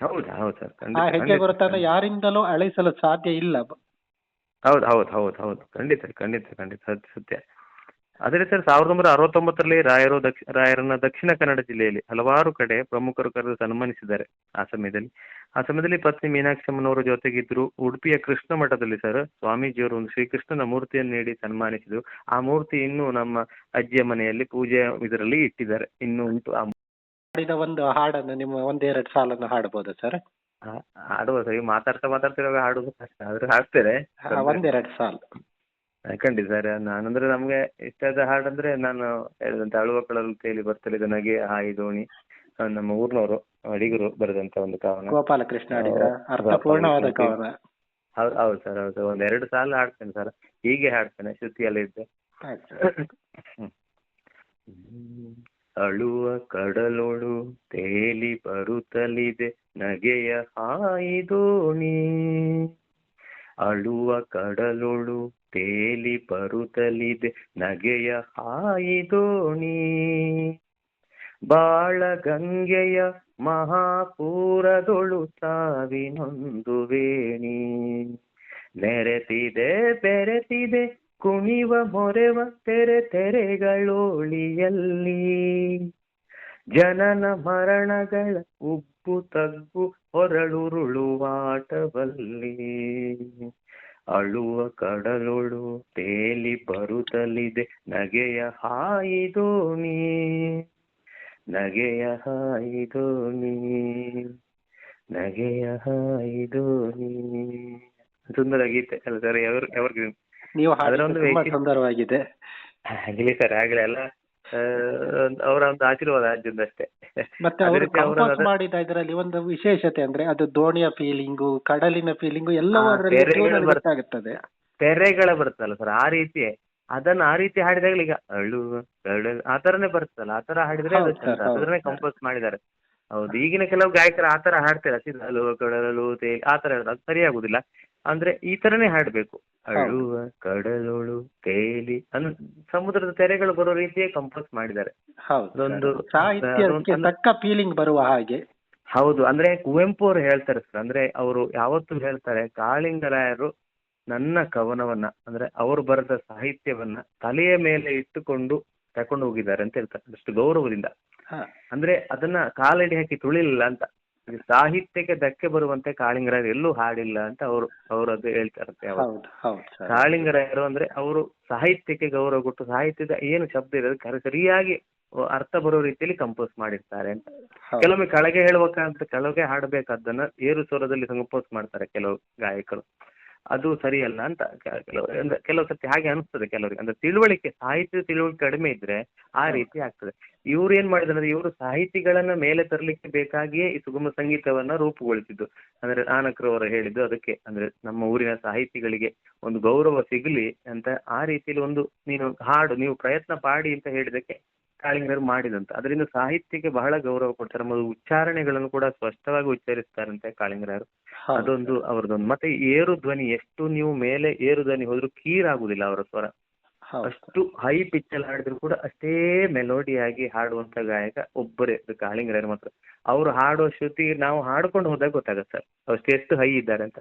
ಹೌದು ಹೌದು ಸರ್. ಆ ಹೆಜ್ಜೆ ಗುರುತನ್ನು ಯಾರಿಂದಲೂ ಅಳಿಸಲು ಸಾಧ್ಯ ಇಲ್ಲ. ಹೌದು ಹೌದು ಹೌದು ಹೌದು. ಖಂಡಿತ ಖಂಡಿತ ಖಂಡಿತ. ಸತ್ಯ ಸತ್ಯ. ಅದೇ ಸರ್ ಸಾವಿರದ ಒಂಬೈನೂರ ಅರವತ್ತೊಂಬತ್ತರಲ್ಲಿ ರಾಯರು ದಕ್ಷ ರಾಯರನ್ನ ದಕ್ಷಿಣ ಕನ್ನಡ ಜಿಲ್ಲೆಯಲ್ಲಿ ಹಲವಾರು ಕಡೆ ಪ್ರಮುಖರು ಕರೆದು ಸನ್ಮಾನಿಸಿದ್ದಾರೆ. ಆ ಸಮಯದಲ್ಲಿ ಆ ಸಮಯದಲ್ಲಿ ಪತ್ನಿ ಮೀನಾಕ್ಷಿ ಅಮ್ಮನವರ ಜೊತೆಗಿದ್ರು ಉಡುಪಿಯ ಕೃಷ್ಣ ಮಠದಲ್ಲಿ ಸರ್ ಸ್ವಾಮೀಜಿಯವರು ಒಂದು ಶ್ರೀಕೃಷ್ಣನ ಮೂರ್ತಿಯನ್ನು ನೀಡಿ ಸನ್ಮಾನಿಸಿದ್ರು. ಆ ಮೂರ್ತಿ ಇನ್ನೂ ನಮ್ಮ ಅಜ್ಜಿಯ ಮನೆಯಲ್ಲಿ ಪೂಜೆ ಇದರಲ್ಲಿ ಇಟ್ಟಿದ್ದಾರೆ. ಇನ್ನೂ ಉಂಟು ಆ ಮಾಡಿದ ಒಂದು ಹಾಡನ್ನು ನಿಮ್ಮ ಒಂದೆರಡು ಸಾಲನ್ನು ಹಾಡಬಹುದು ಸರ್? ಹಾಡುವ ಸರ್ ಈಗ ಮಾತಾಡ್ತಾ ಮಾತಾಡ್ತಿರೋ ಹಾಡುದು ಕಷ್ಟ ಆದ್ರೆ ಹಾಡ್ತೇನೆ. ಒಂದೆರಡು ಸಾಲು. ಖಂಡಿತ ಸರ್. ನಾನಂದ್ರೆ ನಮ್ಗೆ ಇಷ್ಟದ ಹಾಡಂದ್ರೆ ನಾನು ಹೇಳಿದಂತೆ ಅಳುವ ಕಳಲು ತೇಲಿ ಬರ್ತಲಿದ ನಗೆ ಹಾಯಿ ದೋಣಿ. ನಮ್ಮ ಊರ್ನವರು ಅಡಿಗರು ಬರೆದಂತ ಒಂದು ಕವನ. ಗೋಪಾಲಕೃಷ್ಣ ಅಡಿಗರ ಅರ್ಥಪೂರ್ಣವಾದ ಕವನ. ಹೌದು ಹೌದು ಸರ್ ಹೌದು ಒಂದ್ ಎರಡು ಸಾಲ ಹಾಡ್ತೇನೆ ಸರ್. ಹೀಗೆ ಹಾಡ್ತೇನೆ ಶ್ರುತಿಯಲ್ಲಿ ಇದ್ದೆ. ಆಯ್ತು. ಹ್ಮ್. ಅಳುವ ಕಡಲೊಳು ತೇಲಿ ಬರುತ್ತಲಿದೆ ನಗೆಯ ಹಾಯಿ ದೋಣಿ. ಅಳುವ ಕಡಲೊಳು ತೇಲಿ ಬರುತ್ತಲಿದೆ, ನಗೆಯ ಹಾಯಿ ದೋಣಿ. ಬಾಳ ಗಂಗೆಯ ಮಹಾಪೂರದೊಳು ಸಾವಿನೊಂದು ವೇಣಿ. ನೆರೆತಿದೆ, ಬೆರೆತಿದೆ, ಕುಣಿವ ಮೊರೆವ ತೆರೆ ತೆರೆಗಳೋಳಿಯಲ್ಲಿ. ಜನನ ಮರಣಗಳ ಉಬ್ಬು ತಗ್ಗು ಹೊರಳುರುಳುವಾಟವಲ್ಲಿ ಅಳುವ ಕಡಲೊಳು ತೇಲಿ ಬರುತ್ತಲಿದೆ ನಗೆಯ ನೀ ನಗೆಯ ಹಾಯಿದೋ ನೀ ನಗೆಯ ಹಾಯಿದು ನೀ. ಸುಂದರ ಗೀತೆ. ಅಲ್ಲ ಸರ್ ಎವರ್ ಎವರ್ ನೀವು ಅದರೊಂದು ತುಂಬಾ ಸುಂದರವಾಗಿದೆ. ಆಗಲಿ ಸರ್ ಆಗಲಿ ಅಲ್ಲ. ಅವರ ಒಂದು ಆಶೀರ್ವಾದ ಅಜ್ಜಂದಷ್ಟೇ ಮತ್ತೆ ಅದೇ ಅವರು ಕಂಪೋಸ್ ಮಾಡಿದ ಇದರಲ್ಲಿ ಒಂದು ವಿಶೇಷತೆ ಅಂದ್ರೆ ಅದು ದೋಣಿಯ ಫೀಲಿಂಗು ಕಡಲಿನ ಫೀಲಿಂಗು ಎಲ್ಲವೂ ಅದರಲ್ಲಿ ಗೊತ್ತಾಗುತ್ತದೆ. ತೆರೆಗಳ ಬರ್ತಲ್ಲ ಸರ್ ಆ ರೀತಿ ಅದನ್ನ ಆ ರೀತಿ ಹಾಡಿದಾಗಲೇ ಈಗ ಅಳು ಅಳು ಆ ತರನೇ ಬರುತ್ತಲ್ಲ ಆ ತರ ಹಾಡಿದ್ರೆ ಅದು ಚಂದ ಅದನ್ನೇ. ಕಂಪೋಸ್ ಮಾಡಿದ್ದಾರೆ. ಹೌದು ಈಗಿನ ಕೆಲವು ಗಾಯಕರು ಆ ತರ ಹಾಡ್ತಾರೆ ಅಳುವ ಕಡಲು ತೇ ಆ ತರ ಅದು ಸರಿಯಾಗುದಿಲ್ಲ. ಅಂದ್ರೆ ಈ ತರನೇ ಹಾಡ್ಬೇಕು. ಅಳುವ ಕಡಲೊಳು ತೇಲಿ ಅನ್ ಸಮುದ್ರದ ತೆರೆಗಳು ಬರೋ ರೀತಿಯೇ ಕಂಪೋಸ್ ಮಾಡಿದ್ದಾರೆ. ಅದೊಂದು ಸಾಹಿತ್ಯಕ್ಕೆ ತಕ್ಕ ಫೀಲಿಂಗ್ ಬರುವ ಹಾಗೆ. ಹೌದು ಅಂದ್ರೆ ಕುವೆಂಪು ಅವರು ಹೇಳ್ತಾರೆ ಸರ್ ಅಂದ್ರೆ ಅವರು ಯಾವತ್ತು ಹೇಳ್ತಾರೆ ಕಾಳಿಂಗರಾಯರು ನನ್ನ ಕವನವನ್ನ ಅಂದ್ರೆ ಅವರು ಬರೆದ ಸಾಹಿತ್ಯವನ್ನ ತಲೆಯ ಮೇಲೆ ಇಟ್ಟುಕೊಂಡು ತಕೊಂಡು ಹೋಗಿದ್ದಾರೆ ಅಂತ ಹೇಳ್ತಾರೆ ಅಷ್ಟು ಗೌರವದಿಂದ. ಅಂದ್ರೆ ಅದನ್ನ ಕಾಲಡಿ ಹಾಕಿ ತುಳಿಲಿಲ್ಲ ಅಂತ ಸಾಹಿತ್ಯಕ್ಕೆ ಧಕ್ಕೆ ಬರುವಂತೆ ಕಾಳಿಂಗರಾಯರು ಎಲ್ಲೂ ಹಾಡಿಲ್ಲ ಅಂತ ಅವರು ಅವರು ಅದು ಹೇಳ್ತಾರಂತೆ. ಕಾಳಿಂಗರಾಯರು ಅಂದ್ರೆ ಅವರು ಸಾಹಿತ್ಯಕ್ಕೆ ಗೌರವ ಕೊಟ್ಟು ಸಾಹಿತ್ಯದ ಏನು ಶಬ್ದ ಇದೆ ಅದಕ್ಕೆ ಸರಿಯಾಗಿ ಅರ್ಥ ಬರೋ ರೀತಿಯಲ್ಲಿ ಕಂಪೋಸ್ ಮಾಡಿರ್ತಾರೆ ಅಂತ. ಕೆಲವೊಮ್ಮೆ ಕೆಳಗೆ ಹೇಳ್ಬೇಕಂತ ಕೆಳಗೆ ಹಾಡಬೇಕಾದ್ದನ್ನ ಏರು ಸ್ವರದಲ್ಲಿ ಕಂಪೋಸ್ ಮಾಡ್ತಾರೆ ಕೆಲವು ಗಾಯಕರು ಅದು ಸರಿಯಲ್ಲ ಅಂತ ಕೆಲವು ಅಂದ್ರೆ ಕೆಲವು ಸರ್ತಿ ಹಾಗೆ ಅನಿಸ್ತದೆ ಕೆಲವರಿಗೆ. ಅಂದ್ರೆ ತಿಳುವಳಿಕೆ ಸಾಹಿತ್ಯದ ತಿಳುವಳಿಕೆ ಕಡಿಮೆ ಇದ್ರೆ ಆ ರೀತಿ ಆಗ್ತದೆ. ಇವ್ರು ಏನ್ ಮಾಡಿದ್ರು ಅಂದ್ರೆ ಇವರು ಸಾಹಿತಿಗಳನ್ನ ಮೇಲೆ ತರಲಿಕ್ಕೆ ಬೇಕಾಗಿಯೇ ಈ ಸುಗಮ ಸಂಗೀತವನ್ನ ರೂಪುಗೊಳಿಸಿದ್ದು. ಅಂದ್ರೆ ನಾನಕ್ರವರು ಅವರು ಹೇಳಿದ್ದು ಅದಕ್ಕೆ. ಅಂದ್ರೆ ನಮ್ಮ ಊರಿನ ಸಾಹಿತಿಗಳಿಗೆ ಒಂದು ಗೌರವ ಸಿಗಲಿ ಅಂತ ಆ ರೀತಿಯಲ್ಲಿ ಒಂದು ನೀನು ಹಾಡು ನೀವು ಪ್ರಯತ್ನ ಪಾಡಿ ಅಂತ ಹೇಳಿದಕ್ಕೆ ಕಾಳಿಂಗರು ಮಾಡಿದಂತ. ಅದರಿಂದ ಸಾಹಿತ್ಯಕ್ಕೆ ಬಹಳ ಗೌರವ ಕೊಡ್ತಾರೆ. ಮತ್ತು ಉಚ್ಚಾರಣೆಗಳನ್ನು ಕೂಡ ಸ್ಪಷ್ಟವಾಗಿ ಉಚ್ಚರಿಸ್ತಾರಂತೆ ಕಾಳಿಂಗರಾರು. ಅದೊಂದು ಅವರದೊಂದು. ಮತ್ತೆ ಏರು ಧ್ವನಿ ಎಷ್ಟು ನೀವು ಮೇಲೆ ಏರು ಧ್ವನಿ ಹೋದ್ರು ಕೀರಾಗುದಿಲ್ಲ ಅವರ ಸ್ವರ. ಅಷ್ಟು ಹೈ ಪಿಚ್ ಅಲ್ಲಿ ಹಾಡಿದ್ರು ಕೂಡ ಅಷ್ಟೇ ಮೆಲೋಡಿ ಆಗಿ ಹಾಡುವಂತ ಗಾಯಕ ಒಬ್ಬರೇ ಕಾಳಿಂಗರಾಯರು ಮಾತ್ರ. ಅವ್ರು ಹಾಡೋ ಶ್ರುತಿ ನಾವು ಹಾಡ್ಕೊಂಡು ಹೋದಾಗ ಗೊತ್ತಾಗತ್ತೆ ಸರ್. ಅಷ್ಟು ಎಷ್ಟು ಹೈ ಇದ್ದಾರೆ ಅಂತ.